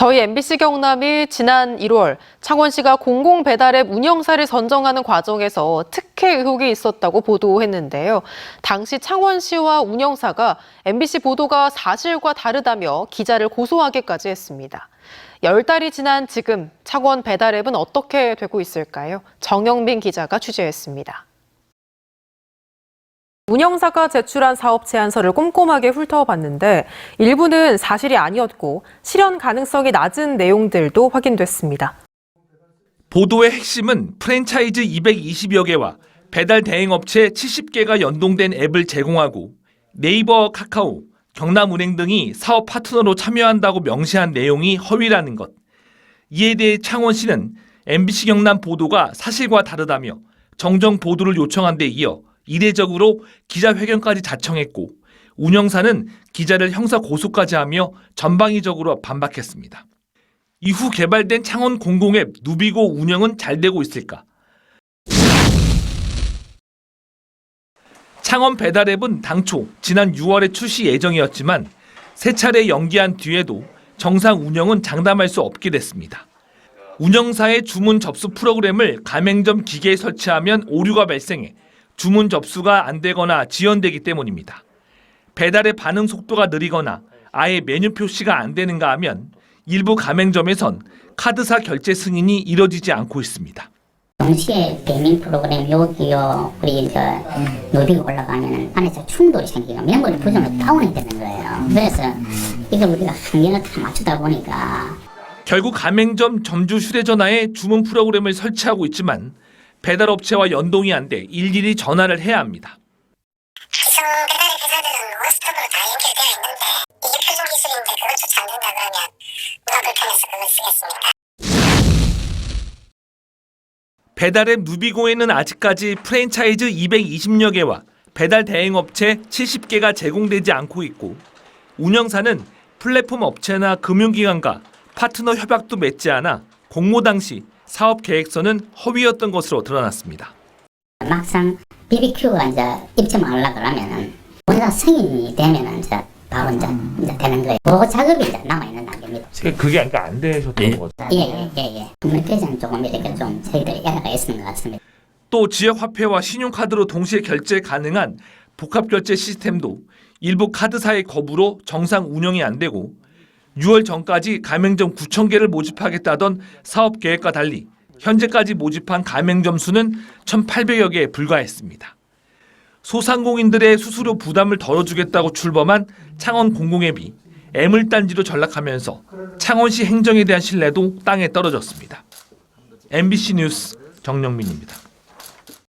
저희 MBC 경남이 지난 1월 창원시가 공공 배달앱 운영사를 선정하는 과정에서 특혜 의혹이 있었다고 보도했는데요. 당시 창원시와 운영사가 MBC 보도가 사실과 다르다며 기자를 고소하기까지 했습니다. 열 달이 지난 지금 창원 배달앱은 어떻게 되고 있을까요? 정영민 기자가 취재했습니다. 운영사가 제출한 사업 제안서를 꼼꼼하게 훑어봤는데 일부는 사실이 아니었고 실현 가능성이 낮은 내용들도 확인됐습니다. 보도의 핵심은 프랜차이즈 220여 개와 배달 대행업체 70개가 연동된 앱을 제공하고 네이버, 카카오, 경남은행 등이 사업 파트너로 참여한다고 명시한 내용이 허위라는 것. 이에 대해 창원시는 MBC 경남 보도가 사실과 다르다며 정정 보도를 요청한 데 이어 이례적으로 기자회견까지 자청했고 운영사는 기자를 형사 고소까지 하며 전방위적으로 반박했습니다. 이후 개발된 창원 공공앱 누비고 운영은 잘 되고 있을까? 창원 배달앱은 당초 지난 6월에 출시 예정이었지만 세 차례 연기한 뒤에도 정상 운영은 장담할 수 없게 됐습니다. 운영사의 주문 접수 프로그램을 가맹점 기계에 설치하면 오류가 발생해 주문 접수가 안 되거나 지연되기 때문입니다. 배달의 반응 속도가 느리거나 아예 메뉴 표시가 안 되는가 하면 일부 가맹점에선 카드사 결제 승인이 이뤄지지 않고 있습니다. 동시에 배민 프로그램 여기요 우리 저 노비가 올라가면 안에서 충돌이 생기고 메모리 부정을 다운이 되는 거예요. 그래서 이걸 우리가 한계를 다 맞추다 보니까 결국 가맹점 점주 휴대전화에 주문 프로그램을 설치하고 있지만 배달업체와 연동이 안 돼 일일이 전화를 해야 합니다. 배달의 회사들은 원스톱으로 다 연결되어 있는데 이게 표준 기술인데 그것조차 안 된다 그러면 누가 불편해서 그걸 쓰겠습니까? 배달앱 누비고에는 아직까지 프랜차이즈 220여 개와 배달 대행 업체 70개가 제공되지 않고 있고 운영사는 플랫폼 업체나 금융기관과 파트너 협약도 맺지 않아 공모 당시 사업 계획서는 허위였던 것으로 드러났습니다. 막상 BBQ가 이제 입점을 하려고 그러면은 우리가 승인이 되면은 이제 바로 이제, 이제 되는 거예요. 그 작업이 이제 남아있는 단계입니다. 그게 그러니까 안 되셨던 거죠. 예, 예, 예, 예. 커뮤니케이션 조금 이렇게 좀 저희들이 에러가 있는 것 같습니다. 또 지역 화폐와 신용카드로 동시에 결제 가능한 복합 결제 시스템도 일부 카드사의 거부로 정상 운영이 안 되고 6월 전까지 가맹점 9천 개를 모집하겠다던 사업 계획과 달리 현재까지 모집한 가맹점 수는 1,800여 개에 불과했습니다. 소상공인들의 수수료 부담을 덜어주겠다고 출범한 창원 공공앱이 애물단지로 전락하면서 창원시 행정에 대한 신뢰도 땅에 떨어졌습니다. MBC 뉴스 정영민입니다.